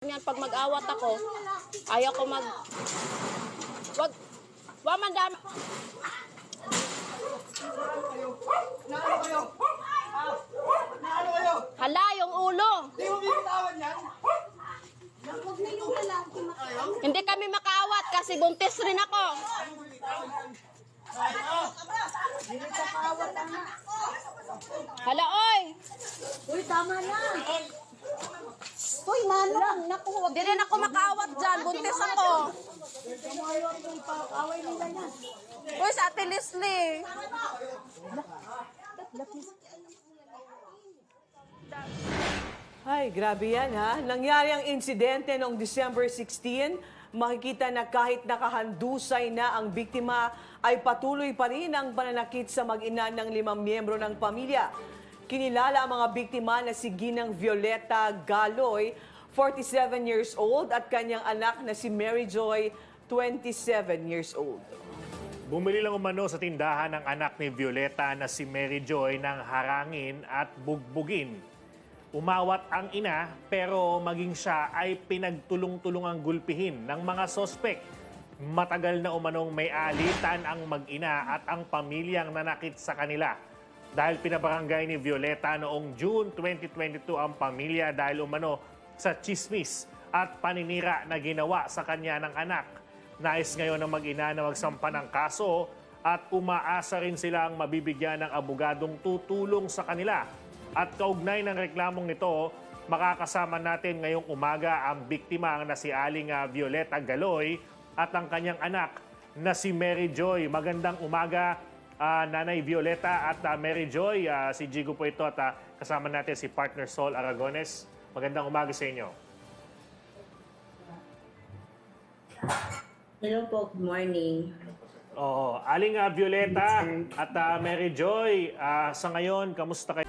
Yan, pag mag-awat ako, ayaw ko mag... Wag... Wag man dami. Hala, yung ulo. Di mo binitawan yan? Hindi kami makaawat kasi buntis rin ako. Hala, oy. Uy, tama na. Uy, manong. Naku, Hindi rin ako makaawat dyan. Buntis ako. away nila yan. Uy, sa Ate Leslie. Ay, grabe yan ha. Nangyari ang insidente noong December 16. Makikita na kahit nakahandusay na ang biktima, ay patuloy pa rin ang pananakit sa mag-ina ng limang miyembro ng pamilya. Kinilala ang mga biktima na si Ginang Violeta Galoy, 47 years old, at kanyang anak na si Mary Joy, 27 years old. Bumili lang umano sa tindahan ng anak ni Violeta na si Mary Joy ng harangin at bugbugin. Umawat ang ina pero maging siya ay pinagtulong-tulungang gulpihin ng mga sospek. Matagal na umanong may alitan ang mag-ina at ang pamilyang nanakit sa kanila. Dahil pinabarangay ni Violeta noong June 2022 ang pamilya dahil umano sa chismis at paninira na ginawa sa kanya ng anak. Nais ngayon ng mag-ina na magsampa ng kaso at umaasa rin silang mabibigyan ng abogadong tutulong sa kanila. At kaugnay ng reklamong nito, makakasama natin ngayong umaga ang biktima na si Aling ah, Violeta Galoy at ang kanyang anak na si Mary Joy. Magandang umaga, ah, Nanay Violeta at ah, Mary Joy. Ah, si Jigo po ito at ah, kasama natin si partner Sol Aragones. Magandang umaga sa inyo. Hello po, good morning. Oo, Aling ah, Violeta at ah, Mary Joy, ah, sa ngayon, kamusta kayo?